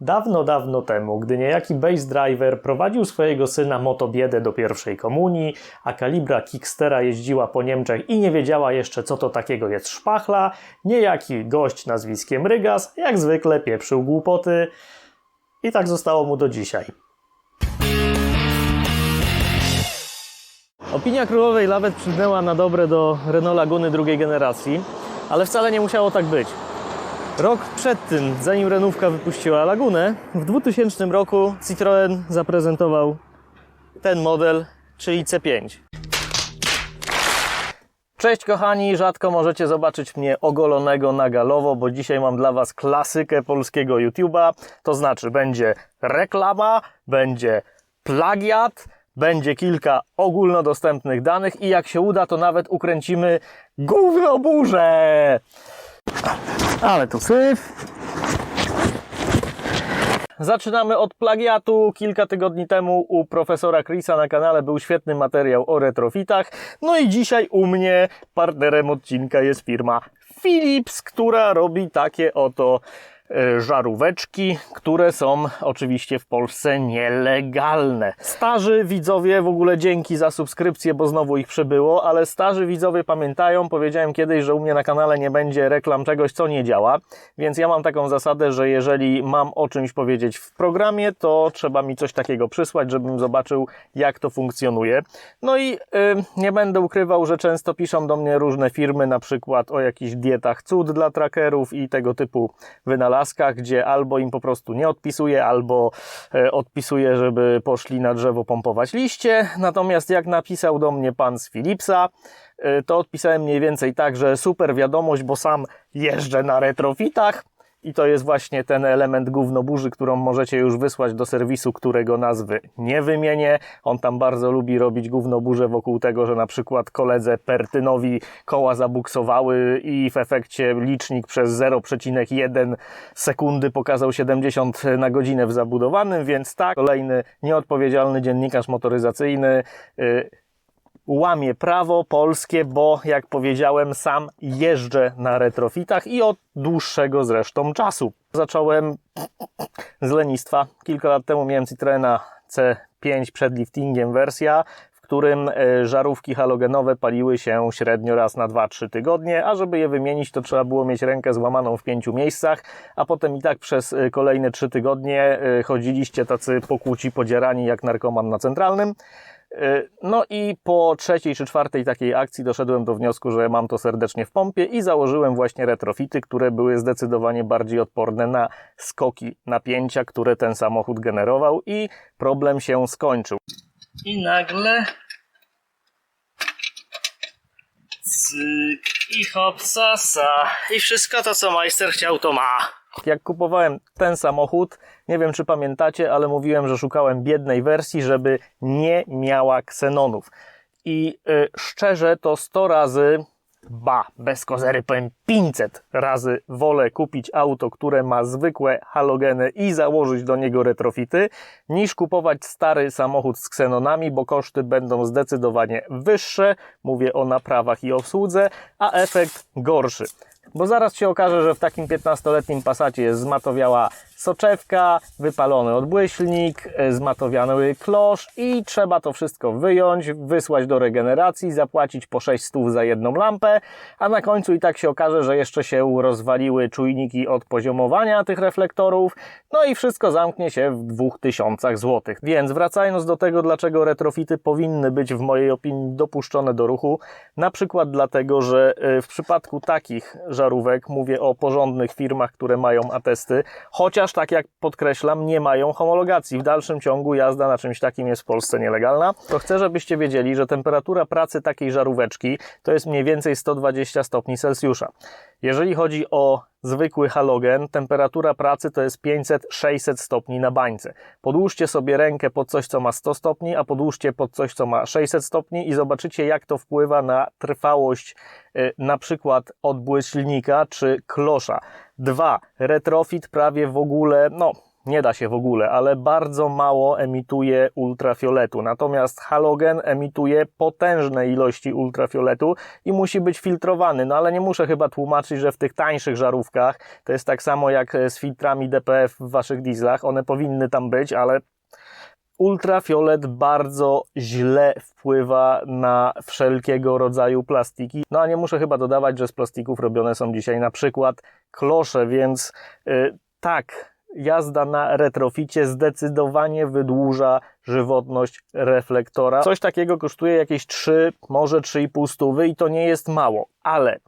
Dawno, dawno temu, gdy niejaki Base Driver prowadził swojego syna Motobiedę do pierwszej komunii, a kalibra Kickstera jeździła po Niemczech i nie wiedziała jeszcze, co to takiego jest szpachla, niejaki gość nazwiskiem Rygas, jak zwykle pieprzył głupoty i tak zostało mu do dzisiaj. Opinia królowej lawet przybnęła na dobre do Renault Laguny drugiej generacji, ale wcale nie musiało tak być. Rok przed tym, zanim Renówka wypuściła Lagunę, w 2000 roku Citroën zaprezentował ten model, czyli C5. Cześć kochani, rzadko możecie zobaczyć mnie ogolonego na galowo, bo dzisiaj mam dla Was klasykę polskiego YouTube'a, to znaczy będzie reklama, będzie plagiat, będzie kilka ogólnodostępnych danych i jak się uda, to nawet ukręcimy gówno burzę! Ale tu syf. Zaczynamy od plagiatu. Kilka tygodni temu u profesora Chrisa na kanale był świetny materiał o retrofitach. No i dzisiaj u mnie partnerem odcinka jest firma Philips, która robi takie oto żaróweczki, które są oczywiście w Polsce nielegalne. Starzy widzowie, w ogóle dzięki za subskrypcję, bo znowu ich przybyło, ale starzy widzowie pamiętają, powiedziałem kiedyś, że u mnie na kanale nie będzie reklam czegoś, co nie działa, więc ja mam taką zasadę, że jeżeli mam o czymś powiedzieć w programie, to trzeba mi coś takiego przysłać, żebym zobaczył, jak to funkcjonuje. No i y, nie będę ukrywał, że często piszą do mnie różne firmy, na przykład o jakichś dietach cud dla trackerów i tego typu gdzie albo im po prostu nie odpisuje, albo e, odpisuje, żeby poszli na drzewo pompować liście. Natomiast jak napisał do mnie pan z Philipsa, e, to odpisałem mniej więcej tak, że super wiadomość, bo sam jeżdżę na retrofitach. I to jest właśnie ten element gównoburzy, którą możecie już wysłać do serwisu, którego nazwy nie wymienię. On tam bardzo lubi robić gównoburze wokół tego, że na przykład koledze Pertynowi koła zabuksowały i w efekcie licznik przez 0,1 sekundy pokazał 70 na godzinę w zabudowanym, więc tak, kolejny nieodpowiedzialny dziennikarz motoryzacyjny yy, łamie prawo polskie, bo jak powiedziałem, sam jeżdżę na retrofitach i od dłuższego zresztą czasu. Zacząłem z lenistwa. Kilka lat temu miałem Citroena C5 przed liftingiem wersja, w którym e, żarówki halogenowe paliły się średnio raz na 2-3 tygodnie, a żeby je wymienić, to trzeba było mieć rękę złamaną w pięciu miejscach, a potem i tak przez e, kolejne 3 tygodnie e, chodziliście tacy pokłóci, podzierani jak narkoman na centralnym. No i po trzeciej czy czwartej takiej akcji doszedłem do wniosku, że mam to serdecznie w pompie i założyłem właśnie retrofity, które były zdecydowanie bardziej odporne na skoki napięcia, które ten samochód generował i problem się skończył. I nagle cyk i hopsasa i wszystko to co majster chciał to ma. Jak kupowałem ten samochód, nie wiem czy pamiętacie, ale mówiłem, że szukałem biednej wersji, żeby nie miała ksenonów. I y, szczerze to 100 razy, ba, bez kozery powiem 500 razy wolę kupić auto, które ma zwykłe halogeny i założyć do niego retrofity, niż kupować stary samochód z ksenonami, bo koszty będą zdecydowanie wyższe, mówię o naprawach i obsłudze, a efekt gorszy. Bo zaraz się okaże, że w takim 15-letnim Passacie jest zmatowiała soczewka, wypalony odbłyślnik, e, zmatowiany klosz i trzeba to wszystko wyjąć, wysłać do regeneracji, zapłacić po 6 stów za jedną lampę, a na końcu i tak się okaże, że jeszcze się rozwaliły czujniki od poziomowania tych reflektorów, no i wszystko zamknie się w 2000 zł. Więc wracając do tego, dlaczego retrofity powinny być w mojej opinii dopuszczone do ruchu, na przykład dlatego, że e, w przypadku takich żarówek, mówię o porządnych firmach, które mają atesty, chociaż tak jak podkreślam, nie mają homologacji. W dalszym ciągu jazda na czymś takim jest w Polsce nielegalna. To chcę, żebyście wiedzieli, że temperatura pracy takiej żaróweczki to jest mniej więcej 120 stopni Celsjusza. Jeżeli chodzi o zwykły halogen, temperatura pracy to jest 500-600 stopni na bańce. Podłóżcie sobie rękę pod coś, co ma 100 stopni, a podłóżcie pod coś, co ma 600 stopni i zobaczycie, jak to wpływa na trwałość y, na przykład odbłyślnika czy klosza. Dwa, retrofit prawie w ogóle, no nie da się w ogóle, ale bardzo mało emituje ultrafioletu. Natomiast halogen emituje potężne ilości ultrafioletu i musi być filtrowany. No ale nie muszę chyba tłumaczyć, że w tych tańszych żarówkach to jest tak samo jak z filtrami DPF w waszych dieslach. One powinny tam być, ale ultrafiolet bardzo źle wpływa na wszelkiego rodzaju plastiki. No a nie muszę chyba dodawać, że z plastików robione są dzisiaj na przykład klosze, więc yy, tak, jazda na retroficie zdecydowanie wydłuża żywotność reflektora. Coś takiego kosztuje jakieś 3, może 3,5 stówy i to nie jest mało, ale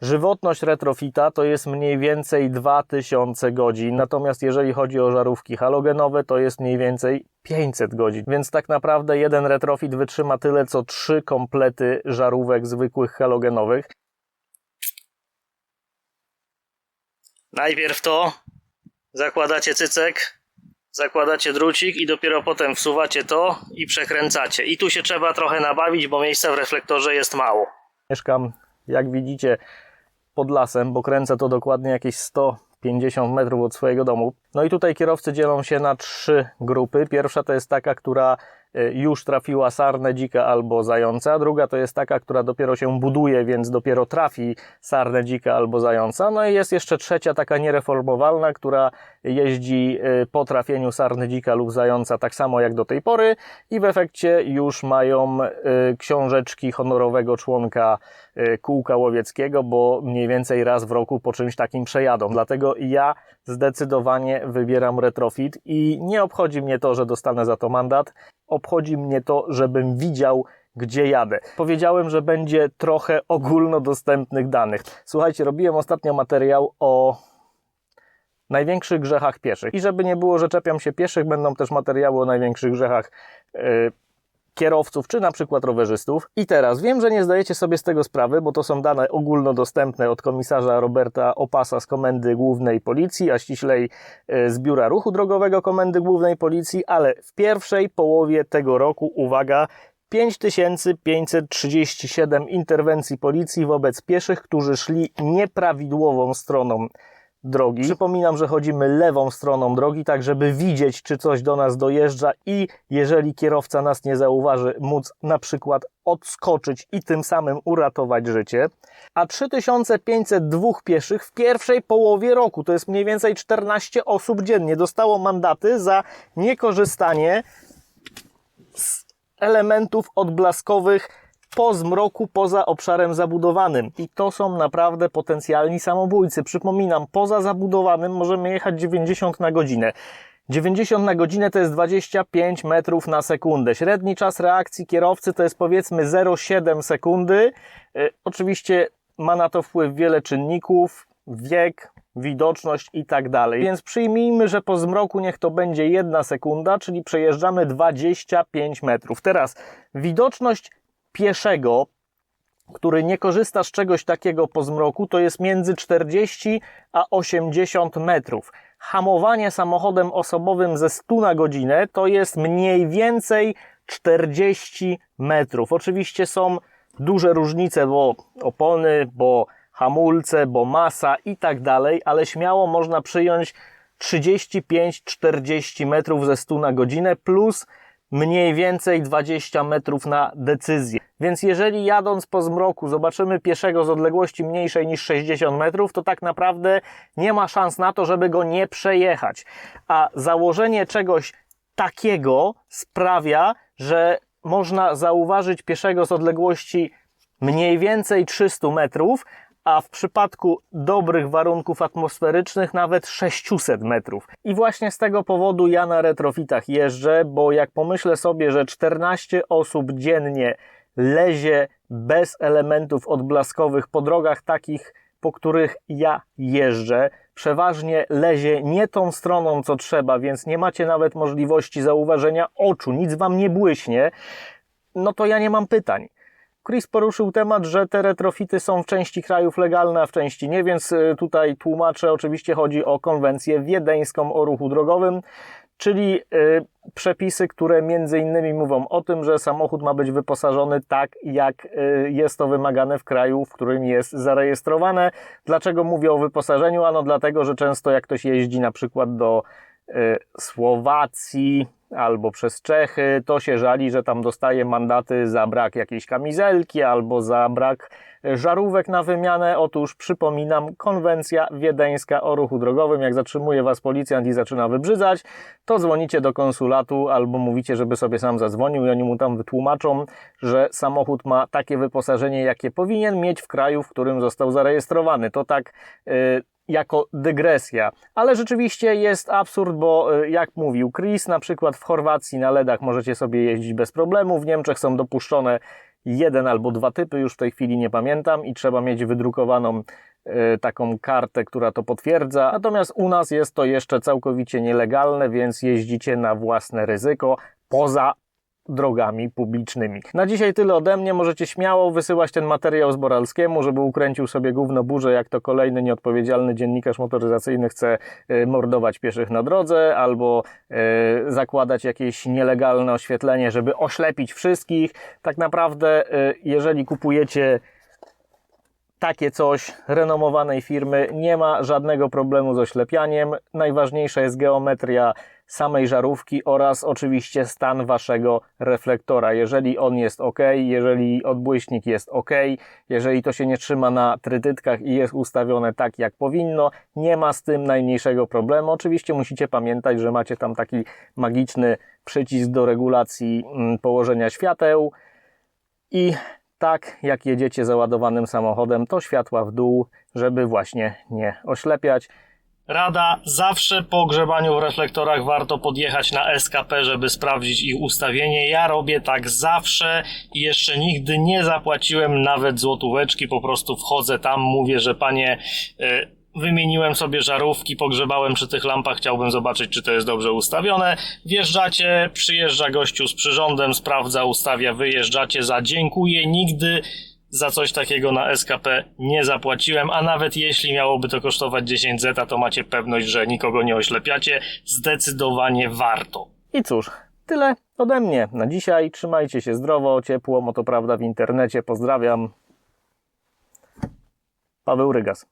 Żywotność retrofita to jest mniej więcej 2000 godzin, natomiast jeżeli chodzi o żarówki halogenowe, to jest mniej więcej 500 godzin. Więc tak naprawdę jeden retrofit wytrzyma tyle co trzy komplety żarówek zwykłych halogenowych. Najpierw to zakładacie cycek, zakładacie drucik i dopiero potem wsuwacie to i przekręcacie. I tu się trzeba trochę nabawić, bo miejsca w reflektorze jest mało. Mieszkam, jak widzicie, pod lasem, bo kręcę to dokładnie jakieś 150 metrów od swojego domu. No i tutaj kierowcy dzielą się na trzy grupy. Pierwsza to jest taka, która już trafiła sarnę dzika albo zająca, druga to jest taka, która dopiero się buduje, więc dopiero trafi sarnę dzika albo zająca. No i jest jeszcze trzecia, taka niereformowalna, która jeździ e, po trafieniu sarny dzika lub zająca tak samo jak do tej pory i w efekcie już mają e, książeczki honorowego członka kółka łowieckiego, bo mniej więcej raz w roku po czymś takim przejadą. Dlatego ja zdecydowanie wybieram retrofit i nie obchodzi mnie to, że dostanę za to mandat. Obchodzi mnie to, żebym widział, gdzie jadę. Powiedziałem, że będzie trochę ogólnodostępnych danych. Słuchajcie, robiłem ostatnio materiał o największych grzechach pieszych. I żeby nie było, że czepiam się pieszych, będą też materiały o największych grzechach yy, kierowców, czy na przykład rowerzystów. I teraz wiem, że nie zdajecie sobie z tego sprawy, bo to są dane ogólnodostępne od komisarza Roberta Opasa z Komendy Głównej Policji, a ściślej e, z Biura Ruchu Drogowego Komendy Głównej Policji, ale w pierwszej połowie tego roku, uwaga, 5537 interwencji policji wobec pieszych, którzy szli nieprawidłową stroną drogi. Przypominam, że chodzimy lewą stroną drogi, tak żeby widzieć, czy coś do nas dojeżdża i jeżeli kierowca nas nie zauważy, móc na przykład odskoczyć i tym samym uratować życie. A 3502 pieszych w pierwszej połowie roku, to jest mniej więcej 14 osób dziennie, dostało mandaty za niekorzystanie z elementów odblaskowych po zmroku poza obszarem zabudowanym. I to są naprawdę potencjalni samobójcy. Przypominam, poza zabudowanym możemy jechać 90 na godzinę. 90 na godzinę to jest 25 metrów na sekundę. Średni czas reakcji kierowcy to jest powiedzmy 0,7 sekundy. E, oczywiście ma na to wpływ wiele czynników, wiek, widoczność i tak dalej. Więc przyjmijmy, że po zmroku niech to będzie jedna sekunda, czyli przejeżdżamy 25 metrów. Teraz widoczność pieszego, który nie korzysta z czegoś takiego po zmroku, to jest między 40 a 80 metrów. Hamowanie samochodem osobowym ze 100 na godzinę to jest mniej więcej 40 metrów. Oczywiście są duże różnice, bo opony, bo hamulce, bo masa i tak dalej, ale śmiało można przyjąć 35-40 metrów ze 100 na godzinę plus mniej więcej 20 metrów na decyzję. Więc jeżeli jadąc po zmroku zobaczymy pieszego z odległości mniejszej niż 60 metrów, to tak naprawdę nie ma szans na to, żeby go nie przejechać. A założenie czegoś takiego sprawia, że można zauważyć pieszego z odległości mniej więcej 300 metrów, a w przypadku dobrych warunków atmosferycznych nawet 600 metrów. I właśnie z tego powodu ja na retrofitach jeżdżę, bo jak pomyślę sobie, że 14 osób dziennie lezie bez elementów odblaskowych po drogach takich, po których ja jeżdżę, przeważnie lezie nie tą stroną, co trzeba, więc nie macie nawet możliwości zauważenia oczu, nic wam nie błyśnie, no to ja nie mam pytań. Chris poruszył temat, że te retrofity są w części krajów legalne, a w części nie, więc y, tutaj tłumaczę, oczywiście chodzi o konwencję wiedeńską o ruchu drogowym, czyli y, przepisy, które między innymi mówią o tym, że samochód ma być wyposażony tak, jak y, jest to wymagane w kraju, w którym jest zarejestrowane. Dlaczego mówię o wyposażeniu? Ano dlatego, że często jak ktoś jeździ na przykład do Słowacji albo przez Czechy, to się żali, że tam dostaje mandaty za brak jakiejś kamizelki albo za brak y, żarówek na wymianę. Otóż przypominam, konwencja wiedeńska o ruchu drogowym. Jak zatrzymuje was policjant i zaczyna wybrzydzać, to dzwonicie do konsulatu albo mówicie, żeby sobie sam zadzwonił i oni mu tam wytłumaczą, że samochód ma takie wyposażenie, jakie powinien mieć w kraju, w którym został zarejestrowany. To tak y, jako dygresja. Ale rzeczywiście jest absurd, bo y, jak mówił Chris, na przykład w Chorwacji na LEDach możecie sobie jeździć bez problemu, w Niemczech są dopuszczone jeden albo dwa typy, już w tej chwili nie pamiętam i trzeba mieć wydrukowaną y, taką kartę, która to potwierdza. Natomiast u nas jest to jeszcze całkowicie nielegalne, więc jeździcie na własne ryzyko poza drogami publicznymi. Na dzisiaj tyle ode mnie. Możecie śmiało wysyłać ten materiał z Boralskiemu, żeby ukręcił sobie gówno burzę, jak to kolejny nieodpowiedzialny dziennikarz motoryzacyjny chce y, mordować pieszych na drodze albo y, zakładać jakieś nielegalne oświetlenie, żeby oślepić wszystkich. Tak naprawdę, y, jeżeli kupujecie takie coś renomowanej firmy, nie ma żadnego problemu z oślepianiem. Najważniejsza jest geometria samej żarówki oraz oczywiście stan waszego reflektora. Jeżeli on jest ok, jeżeli odbłyśnik jest ok, jeżeli to się nie trzyma na trytytkach i jest ustawione tak jak powinno, nie ma z tym najmniejszego problemu. Oczywiście musicie pamiętać, że macie tam taki magiczny przycisk do regulacji mm, położenia świateł i tak jak jedziecie załadowanym samochodem, to światła w dół, żeby właśnie nie oślepiać. Rada, zawsze po grzebaniu w reflektorach warto podjechać na SKP, żeby sprawdzić ich ustawienie. Ja robię tak zawsze i jeszcze nigdy nie zapłaciłem nawet złotóweczki, po prostu wchodzę tam, mówię, że panie, y, wymieniłem sobie żarówki, pogrzebałem przy tych lampach, chciałbym zobaczyć, czy to jest dobrze ustawione. Wjeżdżacie, przyjeżdża gościu z przyrządem, sprawdza, ustawia, wyjeżdżacie za dziękuję, nigdy za coś takiego na SKP nie zapłaciłem, a nawet jeśli miałoby to kosztować 10 zeta, to macie pewność, że nikogo nie oślepiacie. Zdecydowanie warto. I cóż, tyle ode mnie na dzisiaj. Trzymajcie się zdrowo, ciepło, moto prawda w internecie. Pozdrawiam. Paweł Rygas.